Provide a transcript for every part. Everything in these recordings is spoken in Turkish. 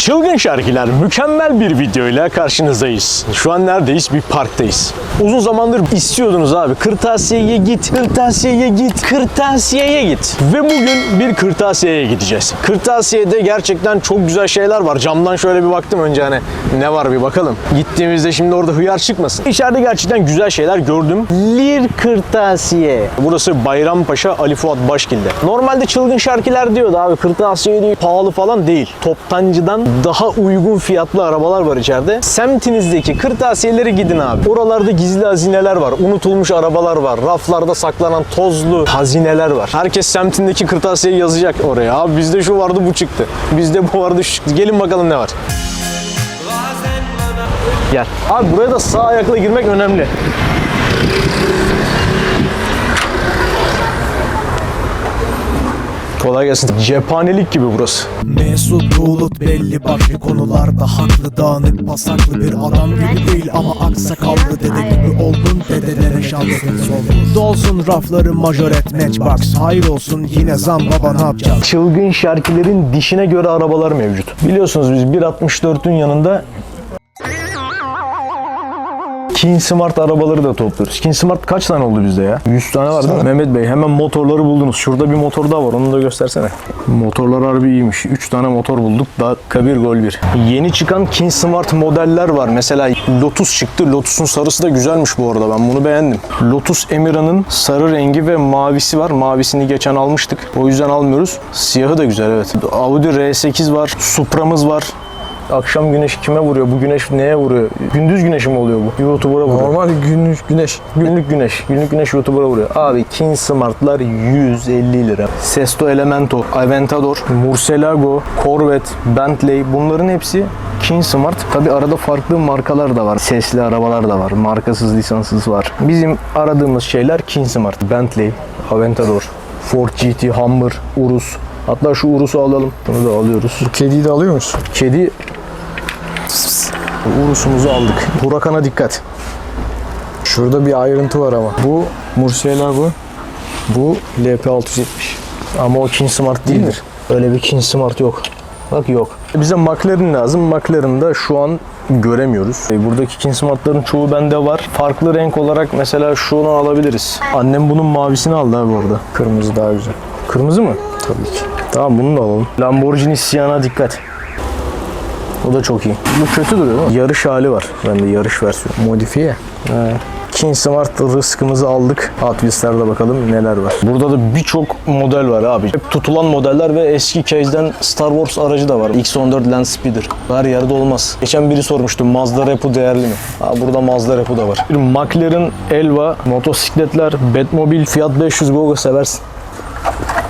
Çılgın şarkılar mükemmel bir videoyla karşınızdayız. Şu an neredeyiz? Bir parktayız. Uzun zamandır istiyordunuz abi. Kırtasiyeye git, kırtasiyeye git, kırtasiyeye git. Ve bugün bir kırtasiyeye gideceğiz. Kırtasiyede gerçekten çok güzel şeyler var. Camdan şöyle bir baktım önce hani ne var bir bakalım. Gittiğimizde şimdi orada hıyar çıkmasın. İçeride gerçekten güzel şeyler gördüm. Lir Kırtasiye. Burası Bayrampaşa Ali Fuat Başkil'de. Normalde çılgın şarkılar diyordu abi. Kırtasiye diyor pahalı falan değil. Toptancıdan daha uygun fiyatlı arabalar var içeride. Semtinizdeki kırtasiyelere gidin abi. Oralarda gizli hazineler var. Unutulmuş arabalar var. Raflarda saklanan tozlu hazineler var. Herkes semtindeki kırtasiyeyi yazacak oraya. Abi bizde şu vardı bu çıktı. Bizde bu vardı şu çıktı. Gelin bakalım ne var. Gel. Abi buraya da sağ ayakla girmek önemli. Kolay gelsin. Cephanelik gibi burası. Mesut Bulut belli başlı konularda haklı dağınık pasaklı bir adam gibi değil ama aksakallı dede gibi oldun dedelere şansınız olur Dolsun rafları majoret matchbox hayır olsun yine zam baba ne yapacağız çılgın şarkilerin dişine göre arabalar mevcut. Biliyorsunuz biz 1.64'ün yanında King Smart arabaları da topluyoruz. King Smart kaç tane oldu bizde ya? 100 tane var değil mi? Mehmet Bey hemen motorları buldunuz. Şurada bir motor daha var. Onu da göstersene. Motorlar harbi iyiymiş. 3 tane motor bulduk. Dakika 1 gol 1. Yeni çıkan King Smart modeller var. Mesela Lotus çıktı. Lotus'un sarısı da güzelmiş bu arada. Ben bunu beğendim. Lotus Emira'nın sarı rengi ve mavisi var. Mavisini geçen almıştık. O yüzden almıyoruz. Siyahı da güzel evet. Audi R8 var. Supra'mız var. Akşam güneşi kime vuruyor? Bu güneş neye vuruyor? Gündüz güneşi mi oluyor bu? YouTuber'a vuruyor. Normal günlük güneş. Günlük güneş. Günlük güneş YouTuber'a vuruyor. Abi King Smart'lar 150 lira. Sesto Elemento, Aventador, Murcielago, Corvette, Bentley bunların hepsi King Smart. Tabi arada farklı markalar da var. Sesli arabalar da var. Markasız, lisanssız var. Bizim aradığımız şeyler King Smart. Bentley, Aventador, Ford GT, Hummer, Urus. Hatta şu Urus'u alalım. Bunu da alıyoruz. Kediyi de alıyor musun? Kedi Urus'umuzu aldık. Hurakan'a dikkat. Şurada bir ayrıntı var ama. Bu Murcielago. Bu LP670. Ama o King Smart değildir. Öyle bir King Smart yok. Bak yok. Bize McLaren lazım. McLaren'ı da şu an göremiyoruz. E, Buradaki King Smart'ların çoğu bende var. Farklı renk olarak mesela şunu alabiliriz. Annem bunun mavisini aldı abi orada. Kırmızı daha güzel. Kırmızı mı? Tabii ki. Tamam bunu da alalım. Lamborghini Sienna dikkat. O da çok iyi. Bu kötü duruyor değil mi? Yarış hali var. Bende yarış versiyonu. Modifiye. King Smart rızkımızı aldık. Hot Wheels'lerde bakalım neler var. Burada da birçok model var abi. Hep tutulan modeller ve eski case'den Star Wars aracı da var. X14 Land Speeder. Her yerde olmaz. Geçen biri sormuştu Mazda Repu değerli mi? Ha, burada Mazda Repu da var. Bir McLaren Elva, motosikletler, Batmobile, Fiat 500 Gogo seversin.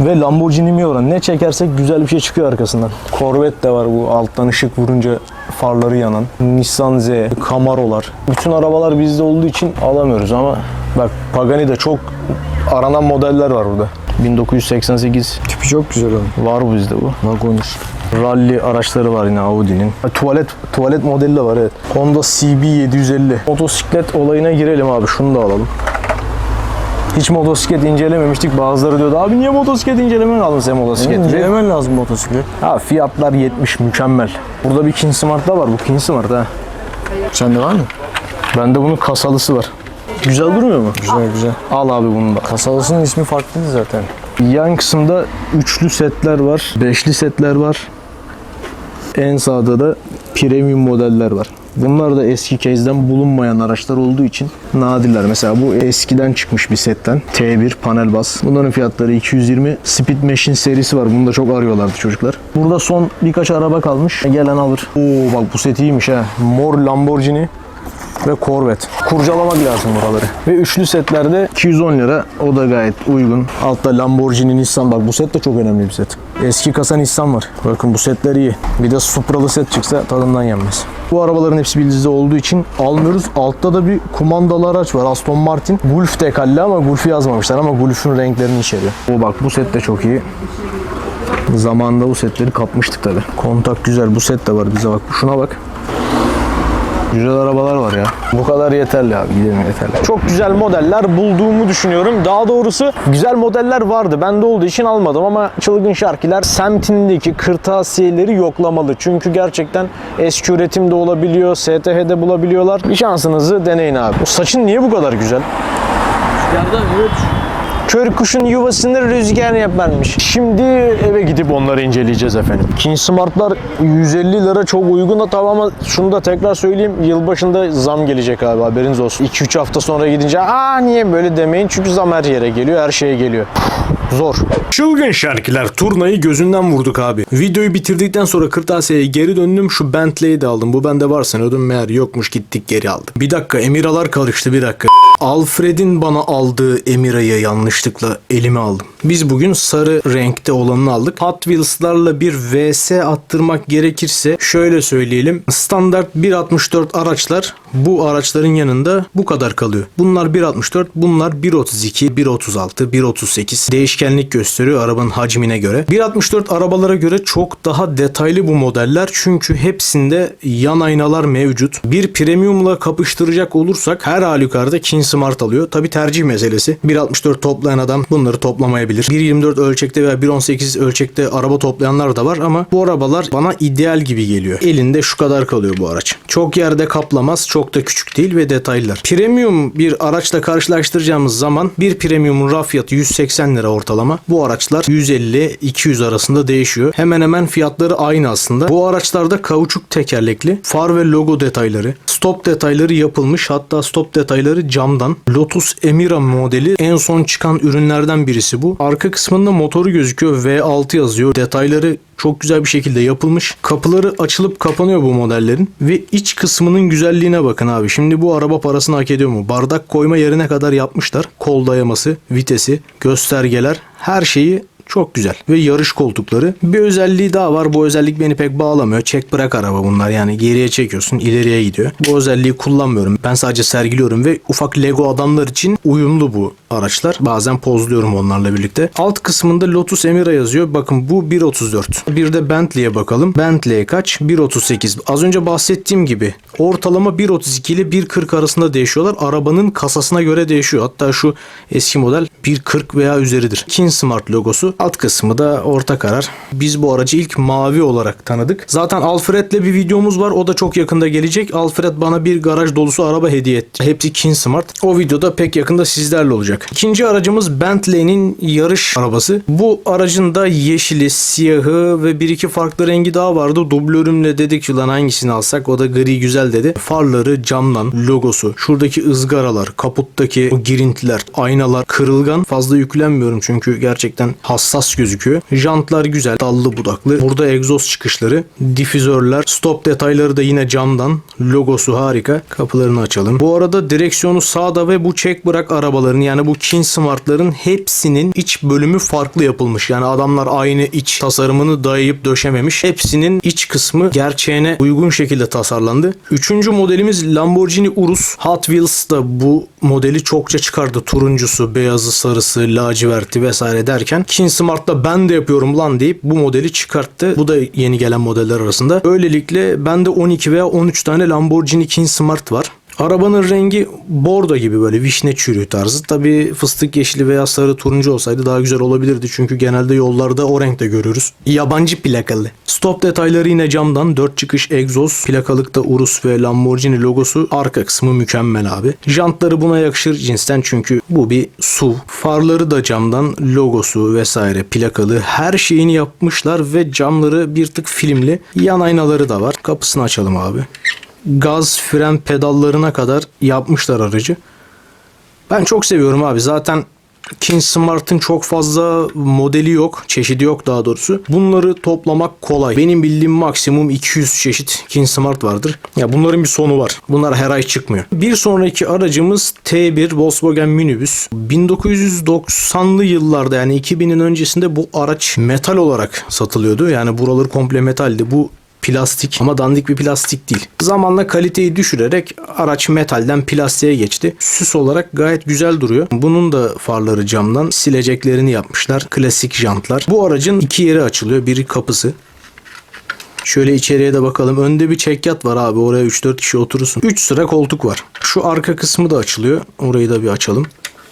Ve Lamborghini Miura. Ne çekersek güzel bir şey çıkıyor arkasından. Corvette de var bu alttan ışık vurunca farları yanan. Nissan Z, Camaro'lar. Bütün arabalar bizde olduğu için alamıyoruz ama bak Pagani de çok aranan modeller var burada. 1988 Tipi çok güzel onun. var bizde bu. Vagonur. Rally araçları var yine Audi'nin. Tuvalet tuvalet modeli de var evet. Honda CB 750. Motosiklet olayına girelim abi. Şunu da alalım. Hiç motosiklet incelememiştik. Bazıları diyordu abi niye motosiklet incelemeni aldın sen motosiklet? İncelemen lazım motosiklet. Ha fiyatlar 70 mükemmel. Burada bir King Smart da var. Bu King Smart ha. Sende var mı? Bende bunun kasalısı var. Güzel durmuyor mu? Güzel güzel. Al abi bunu da. Kasalısının ismi farklıydı zaten. Yan kısımda üçlü setler var. Beşli setler var. En sağda da premium modeller var. Bunlar da eski case'den bulunmayan araçlar olduğu için nadirler. Mesela bu eskiden çıkmış bir setten. T1 panel bas. Bunların fiyatları 220. Speed Machine serisi var. Bunu da çok arıyorlardı çocuklar. Burada son birkaç araba kalmış. Gelen alır. Oo bak bu set iyiymiş ha. Mor Lamborghini ve Corvette. Kurcalamak lazım buraları. Ve üçlü setlerde 210 lira. O da gayet uygun. Altta Lamborghini, Nissan. Bak bu set de çok önemli bir set. Eski kasa Nissan var. Bakın bu setler iyi. Bir de Supra'lı set çıksa tadından yenmez. Bu arabaların hepsi bizde olduğu için almıyoruz. Altta da bir kumandalı araç var. Aston Martin. Gulf dekalli ama Gulf'ü yazmamışlar ama Gulf'ün renklerini içeriyor. O bak bu set de çok iyi. Zamanında bu setleri kapmıştık tabi. Kontak güzel. Bu set de var bize bak. Şuna bak. Güzel arabalar var ya. Bu kadar yeterli abi. Gidelim yeterli. Çok güzel modeller bulduğumu düşünüyorum. Daha doğrusu güzel modeller vardı. Bende olduğu için almadım ama çılgın şarkiler semtindeki kırtasiyeleri yoklamalı. Çünkü gerçekten eski üretimde olabiliyor. STH'de bulabiliyorlar. Bir şansınızı deneyin abi. Bu saçın niye bu kadar güzel? Yerden evet. Kör kuşun yuvasını rüzgar yaparmış. Şimdi eve gidip onları inceleyeceğiz efendim. King Smart'lar 150 lira çok uygun da tamam ama şunu da tekrar söyleyeyim. Yılbaşında zam gelecek abi haberiniz olsun. 2-3 hafta sonra gidince aa niye böyle demeyin çünkü zam her yere geliyor her şeye geliyor. Zor. Çılgın şarkılar turnayı gözünden vurduk abi. Videoyu bitirdikten sonra kırtasiyeye geri döndüm. Şu Bentley'i de aldım. Bu bende var sanıyordum. Meğer yokmuş gittik geri aldık. Bir dakika Emiralar karıştı bir dakika. Alfred'in bana aldığı Emira'yı yanlışlıkla elime aldım. Biz bugün sarı renkte olanını aldık. Hot Wheels'larla bir VS attırmak gerekirse şöyle söyleyelim. Standart 1.64 araçlar bu araçların yanında bu kadar kalıyor. Bunlar 1.64, bunlar 1.32, 1.36, 1.38 değişkenlik gösteriyor arabanın hacmine göre. 1.64 arabalara göre çok daha detaylı bu modeller çünkü hepsinde yan aynalar mevcut. Bir premiumla kapıştıracak olursak her halükarda King Smart alıyor. Tabi tercih meselesi. 1.64 toplayan adam bunları toplamayabilir. 1.24 ölçekte veya 1.18 ölçekte araba toplayanlar da var ama bu arabalar bana ideal gibi geliyor. Elinde şu kadar kalıyor bu araç. Çok yerde kaplamaz, çok da küçük değil ve detaylılar. Premium bir araçla karşılaştıracağımız zaman bir premiumun raf fiyatı 180 lira ortalama. Bu araçlar 150-200 arasında değişiyor. Hemen hemen fiyatları aynı aslında. Bu araçlarda kauçuk tekerlekli, far ve logo detayları, stop detayları yapılmış hatta stop detayları camdan. Lotus Emira modeli en son çıkan ürünlerden birisi bu. Arka kısmında motoru gözüküyor. V6 yazıyor. Detayları çok güzel bir şekilde yapılmış. Kapıları açılıp kapanıyor bu modellerin. Ve iç kısmının güzelliğine bakın abi. Şimdi bu araba parasını hak ediyor mu? Bardak koyma yerine kadar yapmışlar. Kol dayaması, vitesi, göstergeler her şeyi çok güzel. Ve yarış koltukları. Bir özelliği daha var. Bu özellik beni pek bağlamıyor. Çek bırak araba bunlar. Yani geriye çekiyorsun ileriye gidiyor. Bu özelliği kullanmıyorum. Ben sadece sergiliyorum ve ufak Lego adamlar için uyumlu bu araçlar. Bazen pozluyorum onlarla birlikte. Alt kısmında Lotus Emira yazıyor. Bakın bu 1.34. Bir de Bentley'e bakalım. Bentley'e kaç? 1.38. Az önce bahsettiğim gibi ortalama 1.32 ile 1.40 arasında değişiyorlar. Arabanın kasasına göre değişiyor. Hatta şu eski model 1.40 veya üzeridir. King Smart logosu. Alt kısmı da orta karar. Biz bu aracı ilk mavi olarak tanıdık. Zaten Alfred'le bir videomuz var. O da çok yakında gelecek. Alfred bana bir garaj dolusu araba hediye etti. Hepsi King Smart. O videoda pek yakında sizlerle olacak. İkinci aracımız Bentley'nin yarış arabası. Bu aracın da yeşili, siyahı ve bir iki farklı rengi daha vardı. Dublörümle dedik ki lan hangisini alsak o da gri güzel dedi. Farları camdan, logosu, şuradaki ızgaralar, kaputtaki girintiler, aynalar kırılgan. Fazla yüklenmiyorum çünkü gerçekten hassas gözüküyor. Jantlar güzel, dallı budaklı. Burada egzoz çıkışları, difüzörler, stop detayları da yine camdan. Logosu harika. Kapılarını açalım. Bu arada direksiyonu sağda ve bu çek bırak arabaların yani bu King Smart'ların hepsinin iç bölümü farklı yapılmış. Yani adamlar aynı iç tasarımını dayayıp döşememiş. Hepsinin iç kısmı gerçeğine uygun şekilde tasarlandı. Üçüncü modelimiz Lamborghini Urus. Hot Wheels da bu modeli çokça çıkardı. Turuncusu, beyazı, sarısı, laciverti vesaire derken King Smart'ta ben de yapıyorum lan deyip bu modeli çıkarttı. Bu da yeni gelen modeller arasında. Böylelikle bende 12 veya 13 tane Lamborghini King Smart var. Arabanın rengi bordo gibi böyle vişne çürüğü tarzı. Tabi fıstık yeşili veya sarı turuncu olsaydı daha güzel olabilirdi. Çünkü genelde yollarda o renkte görüyoruz. Yabancı plakalı. Stop detayları yine camdan. 4 çıkış egzoz. Plakalıkta Urus ve Lamborghini logosu. Arka kısmı mükemmel abi. Jantları buna yakışır cinsten çünkü bu bir SUV. Farları da camdan. Logosu vesaire plakalı. Her şeyini yapmışlar ve camları bir tık filmli. Yan aynaları da var. Kapısını açalım abi gaz fren pedallarına kadar yapmışlar aracı. Ben çok seviyorum abi. Zaten King Smart'ın çok fazla modeli yok. Çeşidi yok daha doğrusu. Bunları toplamak kolay. Benim bildiğim maksimum 200 çeşit King Smart vardır. Ya bunların bir sonu var. Bunlar her ay çıkmıyor. Bir sonraki aracımız T1 Volkswagen minibüs. 1990'lı yıllarda yani 2000'in öncesinde bu araç metal olarak satılıyordu. Yani buraları komple metaldi. Bu plastik ama dandik bir plastik değil. Zamanla kaliteyi düşürerek araç metalden plastiğe geçti. Süs olarak gayet güzel duruyor. Bunun da farları camdan sileceklerini yapmışlar. Klasik jantlar. Bu aracın iki yeri açılıyor. Biri kapısı. Şöyle içeriye de bakalım. Önde bir çekyat var abi. Oraya 3-4 kişi oturursun. 3 sıra koltuk var. Şu arka kısmı da açılıyor. Orayı da bir açalım.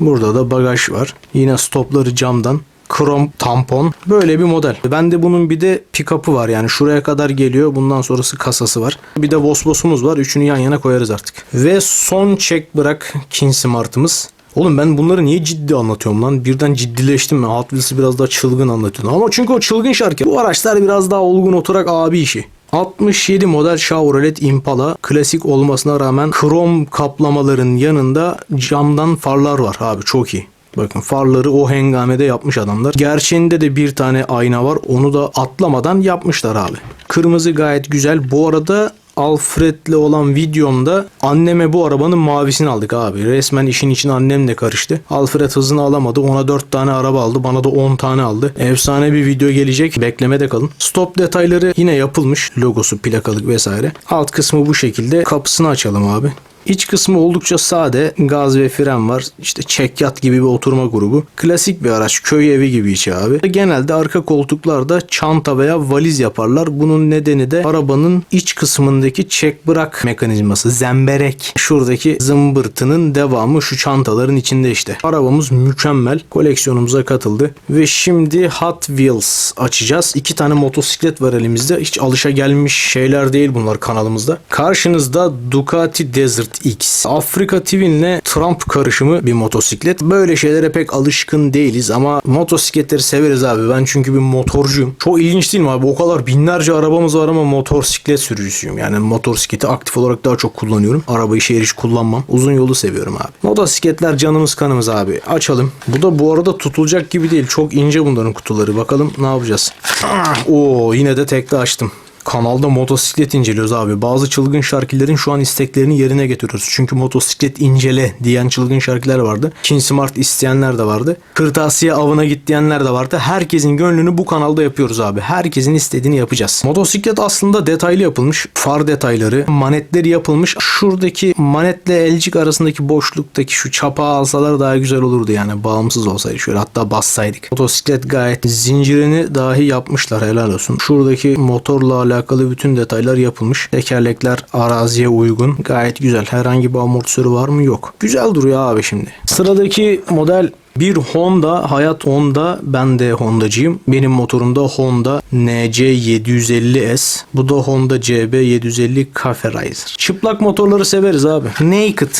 Burada da bagaj var. Yine stopları camdan. Krom tampon. Böyle bir model. Bende bunun bir de pick-up'ı var. Yani şuraya kadar geliyor. Bundan sonrası kasası var. Bir de Vosvos'umuz var. Üçünü yan yana koyarız artık. Ve son çek bırak King Smart'ımız. Oğlum ben bunları niye ciddi anlatıyorum lan? Birden ciddileştim mi? Hot Wheels'ı biraz daha çılgın anlatıyorum. Ama çünkü o çılgın şarkı. Bu araçlar biraz daha olgun oturak abi işi. 67 model Chevrolet Impala klasik olmasına rağmen krom kaplamaların yanında camdan farlar var abi çok iyi. Bakın farları o hengamede yapmış adamlar. Gerçeğinde de bir tane ayna var. Onu da atlamadan yapmışlar abi. Kırmızı gayet güzel. Bu arada Alfred'le olan videomda anneme bu arabanın mavisini aldık abi. Resmen işin için annem de karıştı. Alfred hızını alamadı. Ona 4 tane araba aldı. Bana da 10 tane aldı. Efsane bir video gelecek. Beklemede kalın. Stop detayları yine yapılmış. Logosu, plakalık vesaire. Alt kısmı bu şekilde. Kapısını açalım abi. İç kısmı oldukça sade. Gaz ve fren var. İşte çekyat gibi bir oturma grubu. Klasik bir araç. Köy evi gibi içi abi. Genelde arka koltuklarda çanta veya valiz yaparlar. Bunun nedeni de arabanın iç kısmındaki çek bırak mekanizması. Zemberek. Şuradaki zımbırtının devamı şu çantaların içinde işte. Arabamız mükemmel. Koleksiyonumuza katıldı. Ve şimdi Hot Wheels açacağız. İki tane motosiklet var elimizde. Hiç alışa gelmiş şeyler değil bunlar kanalımızda. Karşınızda Ducati Desert X. Afrika Twin'le Trump karışımı bir motosiklet. Böyle şeylere pek alışkın değiliz ama motosikletleri severiz abi. Ben çünkü bir motorcuyum. Çok ilginç değil mi abi? O kadar binlerce arabamız var ama motosiklet sürücüsüyüm. Yani motosikleti aktif olarak daha çok kullanıyorum. Arabayı şehir içi kullanmam. Uzun yolu seviyorum abi. Motosikletler canımız kanımız abi. Açalım. Bu da bu arada tutulacak gibi değil. Çok ince bunların kutuları. Bakalım ne yapacağız. Ah, Oo yine de tekte açtım. Kanalda motosiklet inceliyoruz abi. Bazı çılgın şarkıların şu an isteklerini yerine getiriyoruz. Çünkü motosiklet incele diyen çılgın şarkılar vardı. Çin Smart isteyenler de vardı. Kırtasiye avına git diyenler de vardı. Herkesin gönlünü bu kanalda yapıyoruz abi. Herkesin istediğini yapacağız. Motosiklet aslında detaylı yapılmış. Far detayları, manetleri yapılmış. Şuradaki manetle elcik arasındaki boşluktaki şu çapa alsalar daha güzel olurdu yani. Bağımsız olsaydı şöyle hatta bassaydık. Motosiklet gayet zincirini dahi yapmışlar helal olsun. Şuradaki motorla alakalı bütün detaylar yapılmış. Tekerlekler araziye uygun. Gayet güzel. Herhangi bir amortisörü var mı? Yok. Güzel duruyor abi şimdi. Sıradaki model bir Honda, Hayat Honda. Ben de Honda'cıyım. Benim motorumda Honda NC750S. Bu da Honda CB750 Cafe Racer. Çıplak motorları severiz abi. Naked.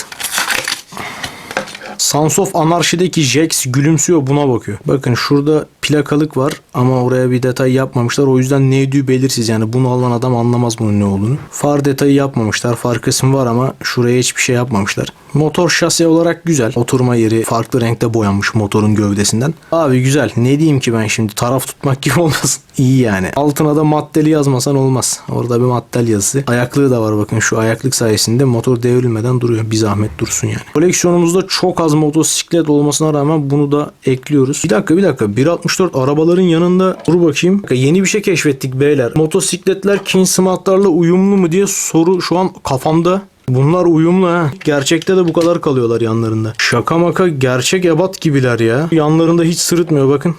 Sons of Anarchy'deki Jax gülümsüyor buna bakıyor. Bakın şurada plakalık var ama oraya bir detay yapmamışlar. O yüzden ne ödüğü belirsiz yani bunu alan adam anlamaz bunun ne olduğunu. Far detayı yapmamışlar. Far kısmı var ama şuraya hiçbir şey yapmamışlar. Motor şase olarak güzel. Oturma yeri farklı renkte boyanmış motorun gövdesinden. Abi güzel. Ne diyeyim ki ben şimdi taraf tutmak gibi olmasın. İyi yani. Altına da maddeli yazmasan olmaz. Orada bir maddel yazısı. Ayaklığı da var bakın şu ayaklık sayesinde motor devrilmeden duruyor. Bir zahmet dursun yani. Koleksiyonumuzda çok az motosiklet olmasına rağmen bunu da ekliyoruz. Bir dakika bir dakika. 1.64 arabaların yanında dur bakayım. Yeni bir şey keşfettik beyler. Motosikletler King Smart'larla uyumlu mu diye soru şu an kafamda. Bunlar uyumlu ha. Gerçekte de bu kadar kalıyorlar yanlarında. Şaka maka gerçek ebat gibiler ya. Yanlarında hiç sırıtmıyor bakın.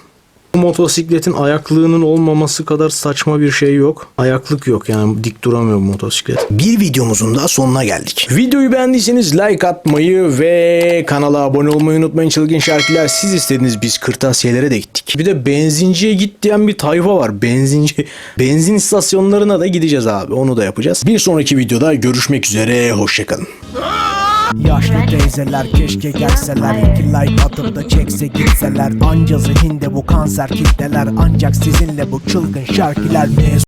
Bu motosikletin ayaklığının olmaması kadar saçma bir şey yok. Ayaklık yok yani dik duramıyor bu motosiklet. Bir videomuzun da sonuna geldik. Videoyu beğendiyseniz like atmayı ve kanala abone olmayı unutmayın. Çılgın şarkılar siz istediniz biz kırtasiyelere de gittik. Bir de benzinciye git diyen bir tayfa var. Benzinci benzin istasyonlarına da gideceğiz abi. Onu da yapacağız. Bir sonraki videoda görüşmek üzere. Hoşçakalın. Yaşlı teyzeler keşke gelseler. İki like atıp da çekse gitseler. Anca zihinde bu kanser kitleler. Ancak sizinle bu çılgın mezun